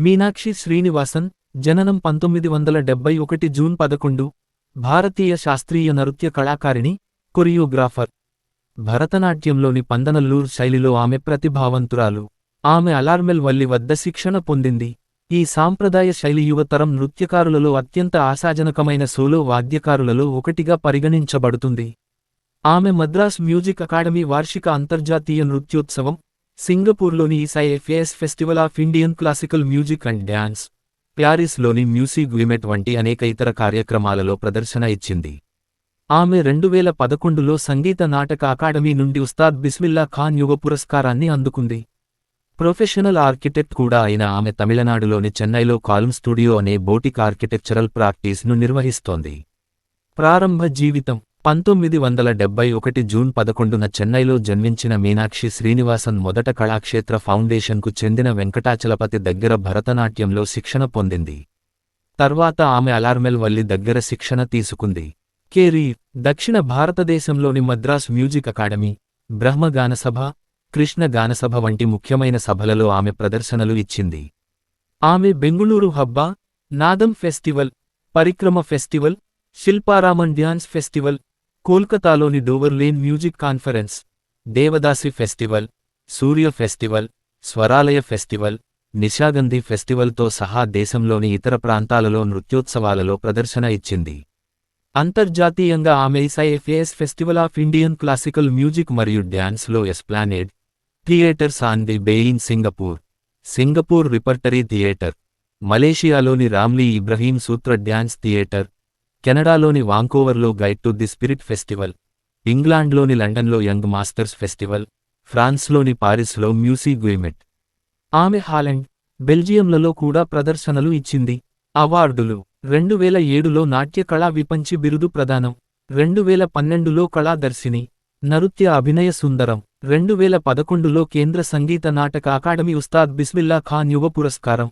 మీనాక్షి శ్రీనివాసన్ జననం పంతొమ్మిది వందల డెబ్బై ఒకటి జూన్ పదకొండు భారతీయ శాస్త్రీయ నృత్య కళాకారిణి కొరియోగ్రాఫర్. భరతనాట్యంలోని పందనల్లూర్ శైలిలో ఆమె ప్రతిభావంతురాలు. ఆమె అలార్మెల్ వల్లి వద్ద శిక్షణ పొందింది. ఈ సాంప్రదాయ శైలి యువతరం నృత్యకారులలో అత్యంత ఆశాజనకమైన సోలో వాద్యకారులలో ఒకటిగా పరిగణించబడుతుంది. ఆమె మద్రాస్ మ్యూజిక్ అకాడమీ వార్షిక అంతర్జాతీయ నృత్యోత్సవం సింగపూర్లోని ఈసైఎఫ్ఏఎస్ festival of Indian classical music and dance ప్యారిస్లోని music విమెట్ వంటి అనేక ఇతర కార్యక్రమాలలో ప్రదర్శన ఇచ్చింది. ఆమె రెండువేల పదకొండులో సంగీత నాటక అకాడమీ నుండి ఉస్తాద్ బిస్మిల్లా ఖాన్ యువ పురస్కారాన్ని అందుకుంది. ప్రొఫెషనల్ ఆర్కిటెక్ట్ కూడా అయిన ఆమె తమిళనాడులోని చెన్నైలో కాలం స్టూడియో అనే బోటిక్ ఆర్కిటెక్చరల్ ప్రాక్టీస్ను నిర్వహిస్తోంది. ప్రారంభ జీవితం పంతొమ్మిది వందల డెబ్బై ఒకటి జూన్ పదకొండున చెన్నైలో జన్మించిన మీనాక్షి శ్రీనివాసన్ మొదట కళాక్షేత్ర ఫౌండేషన్కు చెందిన వెంకటాచలపతి దగ్గర భరతనాట్యంలో శిక్షణ పొందింది. తర్వాత ఆమె అలార్మెల్ వల్లి దగ్గర శిక్షణ తీసుకుంది. కేరీ దక్షిణ భారతదేశంలోని మద్రాస్ మ్యూజిక్ అకాడమీ బ్రహ్మ గానసభ కృష్ణ గానసభ వంటి ముఖ్యమైన సభలలో ఆమె ప్రదర్శనలు ఇచ్చింది. ఆమె Bengaluru Habba Nadam festival Parikrama festival Shilparamam dance festival కోల్కతాలోని Dover Lane music conference Devadasi festival Surya festival Swaralaya festival Nishagandhi ఫెస్టివల్తో సహా దేశంలోని ఇతర ప్రాంతాలలో నృత్యోత్సవాలలో ప్రదర్శన ఇచ్చింది. అంతర్జాతీయంగా ఆమె ఐసైఎఫ్ఏఎస్ festival of Indian classical music మరియు డ్యాన్స్లో Esplanade theatres on the Bay Singapore Singapore repertory theatre మలేషియాలోని Ramli Ibrahim Sutra dance theatre కెనడాలోని వాంకోవర్లో guide to the spirit festival ఇంగ్లాండ్లోని లండన్లో యంగ్ మాస్టర్స్ ఫెస్టివల్ ఫ్రాన్స్లోని పారిస్లో మ్యూసీ గుయిమెట్ ఆమె హాలెండ్ బెల్జియంలలో కూడా ప్రదర్శనలు ఇచ్చింది. అవార్డులు రెండు వేల ఏడులో నాట్య కళా విపంచి బిరుదు ప్రదానం రెండు వేల పన్నెండులో కళాదర్శిని నృత్య అభినయ సుందరం రెండు వేల పదకొండులో కేంద్ర సంగీత నాటక అకాడమీ ఉస్తాద్ బిస్మిల్లా ఖాన్ యువ పురస్కారం.